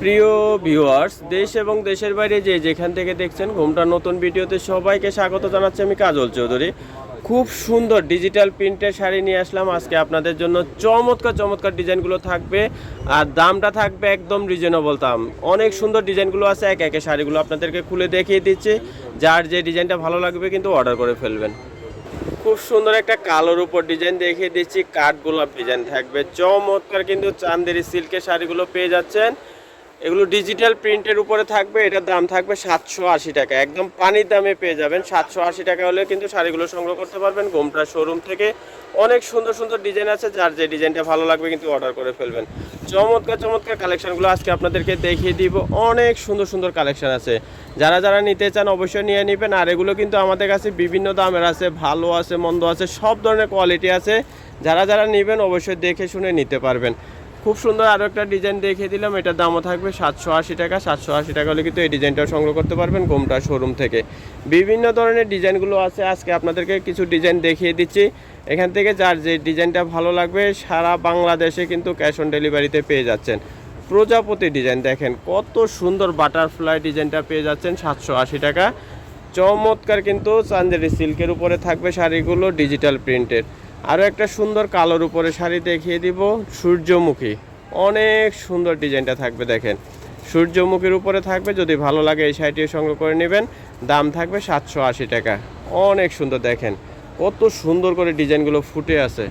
প্রিয় ভিউয়ার্স দেশ এবং দেশের বাইরে যে যেখান থেকে দেখছেন ঘুমটা নতুন ভিডিওতে সবাইকে স্বাগত জানাচ্ছি আমি কাজল চৌধুরী। খুব সুন্দর ডিজিটাল প্রিন্টের শাড়ি নিয়ে আসলাম। আজকে আপনাদের জন্য চমৎকার চমৎকার ডিজাইনগুলো থাকবে আর দামটা থাকবে একদম রিজনেবল দাম। অনেক সুন্দর ডিজাইনগুলো আছে, এক একে শাড়িগুলো আপনাদেরকে খুলে দেখিয়ে দিচ্ছি। যার যে ডিজাইনটা ভালো লাগবে কিন্তু অর্ডার করে ফেলবেন। খুব সুন্দর একটা কালোর উপর ডিজাইন দেখিয়ে দিচ্ছি। কাঠ গোলাপ ডিজাইন থাকবে। চমৎকার কিন্তু চান্দেরি সিল্কের শাড়িগুলো পেয়ে যাচ্ছেন। এগুলো ডিজিটাল প্রিন্টের উপরে থাকবে, এটার দাম থাকবে সাতশো আশি টাকা। একদম পানির দামে পেয়ে যাবেন। সাতশো আশি টাকা হলে কিন্তু শাড়িগুলো সংগ্রহ করতে পারবেন। গোমটা শোরুম থেকে অনেক সুন্দর সুন্দর ডিজাইন আছে। যার যে ডিজাইনটা ভালো লাগবে কিন্তু অর্ডার করে ফেলবেন। চমৎকার চমৎকার কালেকশানগুলো আজকে আপনাদেরকে দেখিয়ে দিব। অনেক সুন্দর সুন্দর কালেকশান আছে। যারা যারা নিতে চান অবশ্যই নিয়ে নেবেন। আর এগুলো কিন্তু আমাদের কাছে বিভিন্ন দামের আছে। ভালো আছে, মন্দ আছে, সব ধরনের কোয়ালিটি আছে। যারা যারা নেবেন অবশ্যই দেখে শুনে নিতে পারবেন। খুব সুন্দর আরও একটা ডিজাইন দেখিয়ে দিলাম। এটার দামও থাকবে সাতশো আশি টাকা। সাতশো আশি টাকা হলে কিন্তু এই ডিজাইনটাও সংগ্রহ করতে পারবেন গোমটা শোরুম থেকে। বিভিন্ন ধরনের ডিজাইনগুলো আছে। আজকে আপনাদেরকে কিছু ডিজাইন দেখিয়ে দিচ্ছি। এখান থেকে যার যে ডিজাইনটা ভালো লাগবে, সারা বাংলাদেশে কিন্তু ক্যাশ অন ডেলিভারিতে পেয়ে যাচ্ছেন। প্রজাপতি ডিজাইন দেখেন, কত সুন্দর বাটারফ্লাই ডিজাইনটা পেয়ে যাচ্ছেন সাতশো আশি টাকা। চমৎকার কিন্তু চান্দেরি সিল্কের উপরে থাকবে শাড়িগুলো ডিজিটাল প্রিন্টের আরও একটা সুন্দর কালোর উপরে শাড়ি দেখিয়ে দিব, সূর্যমুখী। অনেক সুন্দর ডিজাইনটা থাকবে, দেখেন। সূর্যমুখীর উপরে থাকবে, যদি ভালো লাগে এই শাড়িটিও সংগ্রহ করে নেবেন। দাম থাকবে সাতশো আশি টাকা। অনেক সুন্দর, দেখেন। কত সুন্দর করে ডিজাইনগুলো ফুটে আছে।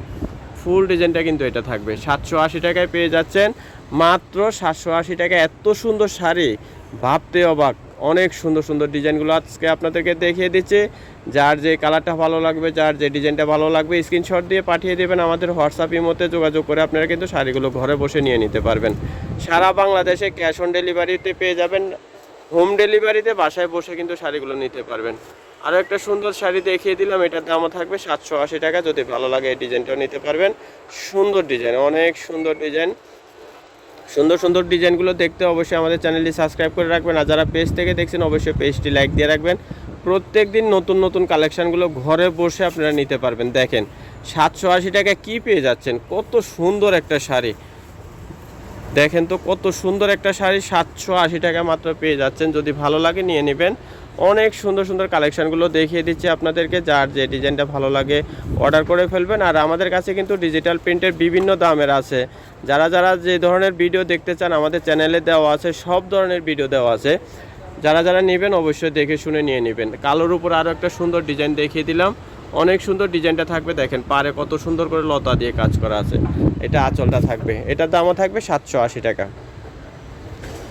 ফুল ডিজাইনটা কিন্তু এটা থাকবে। সাতশো আশি টাকায় পেয়ে যাচ্ছেন। মাত্র সাতশো আশি টাকা। এত সুন্দর শাড়ি। ভাবতে অবাক। অনেক সুন্দর সুন্দর ডিজাইনগুলো আজকে আপনাদেরকে দেখিয়ে দিচ্ছি। যার যে কালারটা ভালো লাগবে, যার যে ডিজাইনটা ভালো লাগবে স্ক্রিনশট দিয়ে পাঠিয়ে দেবেন আমাদের হোয়াটসঅ্যাপ ইমোতে যোগাযোগ করে আপনারা কিন্তু শাড়িগুলো ঘরে বসে নিয়ে নিতে পারবেন। সারা বাংলাদেশে ক্যাশ অন ডেলিভারিতে পেয়ে যাবেন হোম ডেলিভারিতে বাসায় বসে কিন্তু শাড়িগুলো নিতে পারবেন। আরও একটা সুন্দর শাড়ি দেখিয়ে দিলাম, এটার দামও থাকবে সাতশো আশি টাকা, যদি ভালো লাগে এই ডিজাইনটাও নিতে পারবেন। সুন্দর ডিজাইন, অনেক সুন্দর ডিজাইন। সুন্দর সুন্দর ডিজাইনগুলো দেখতে অবশ্যই আমাদের চ্যানেলটি সাবস্ক্রাইব করে রাখবেন। আর যারা পেজ থেকে দেখছেন, অবশ্যই পেজটি লাইক দিয়ে রাখবেন। প্রত্যেক দিন নতুন নতুন কালেকশানগুলো ঘরে বসে আপনারা নিতে পারবেন। দেখেন, সাতশো আশি টাকা কী পেয়ে যাচ্ছেন? কত সুন্দর একটা শাড়ি। দেখেন তো কত সুন্দর একটা শাড়ি, সাতশো আশি টাকা মাত্র পেয়ে যাচ্ছেন। যদি ভালো লাগে নিয়ে নেবেন। অনেক সুন্দর সুন্দর কালেকশানগুলো দেখিয়ে দিচ্ছি আপনাদেরকে, যার যে ডিজাইনটা ভালো লাগে অর্ডার করে ফেলবেন। আর আমাদের কাছে কিন্তু ডিজিটাল প্রিন্টের বিভিন্ন দামের আছে। যারা যারা যে ধরনের ভিডিও দেখতে চান, আমাদের চ্যানেলে দেওয়া আছে, সব ধরনের ভিডিও দেওয়া আছে। যারা যারা নেবেন, অবশ্যই দেখে শুনে নিয়ে নেবেন। কালোর উপর আরও একটা সুন্দর ডিজাইন দেখিয়ে দিলাম। অনেক সুন্দর ডিজাইনটা থাকবে, দেখেন পারে কত সুন্দর করে লতা দিয়ে কাজ করা আছে। এটা আঁচলটা থাকবে। এটার দামও থাকবে সাতশো আশি টাকা।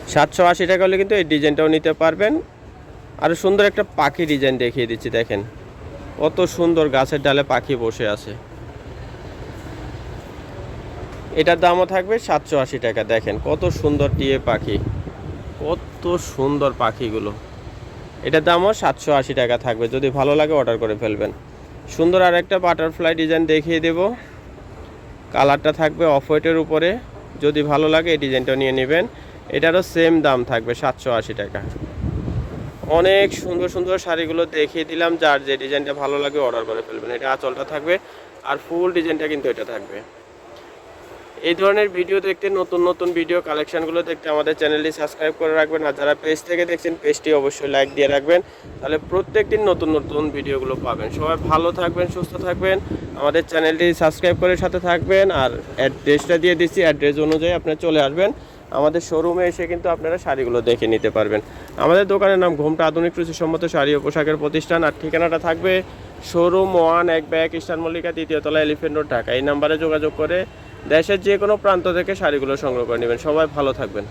সাতশো আশি টাকা হলে কিন্তু এই ডিজাইনটাও নিতে পারবেন। আর সুন্দর একটা পাখি ডিজাইন দেখিয়ে দিচ্ছি, দেখেন। কত সুন্দর গাছের ডালে পাখি বসে আছে। এটার দামও থাকবে সাতশো আশি টাকা, দেখেন। কত সুন্দর টিয়ে পাখি। কত সুন্দর পাখিগুলো। এটার দামও সাতশো আশি টাকা থাকবে। যদি ভালো লাগে অর্ডার করে ফেলবেন। সুন্দর আর একটা বাটারফ্লাই ডিজাইন দেখিয়ে দেব। কালারটা থাকবে অফ হোয়াইটের উপরে। যদি ভালো লাগে এই ডিজাইনটা নিয়ে নেবেন। এটারও সেম দাম থাকবে সাতশো আশি টাকা। অনেক সুন্দর সুন্দর শাড়িগুলো দেখিয়ে দিলাম। যার যে ডিজাইনটা ভালো লাগে অর্ডার করে ফেলবেন। এটা আঁচলটা থাকবে। আর ফুল ডিজাইনটা কিন্তু এটা থাকবে। এই ধরনের ভিডিও দেখতে, নতুন নতুন ভিডিও কালেকশনগুলো দেখতে আমাদের চ্যানেলটি সাবস্ক্রাইব করে রাখবেন। আর যারা পেজ থেকে দেখছেন পেজটি অবশ্যই লাইক দিয়ে রাখবেন। তাহলে প্রত্যেক দিন নতুন নতুন ভিডিওগুলো পাবেন। সবাই ভালো থাকবেন, সুস্থ থাকবেন। আমাদের চ্যানেলটি সাবস্ক্রাইব করে সাথে থাকবেন। আর অ্যাড্রেসটা দিয়ে দিচ্ছি। অ্যাড্রেস অনুযায়ী আপনারা চলে আসবেন। আমাদের শোরুমে এসে কিন্তু আপনারা শাড়িগুলো দেখে নিতে পারবেন। আমাদের দোকানের নাম ঘোমটা আধুনিক রুচিসম্মত শাড়ি ও পোশাকের প্রতিষ্ঠান। আর ঠিকানাটা থাকবে শোরুম ওয়ান এক ব্যাগ ইস্টার মল্লিকা তৃতীয়তলা এলিফেন্ট রোড, ঢাকা। এই নাম্বারে যোগাযোগ করে দেশের যে কোনো প্রান্ত থেকে শাড়িগুলো সংগ্রহ করে নেবেন। সবাই ভালো থাকবেন।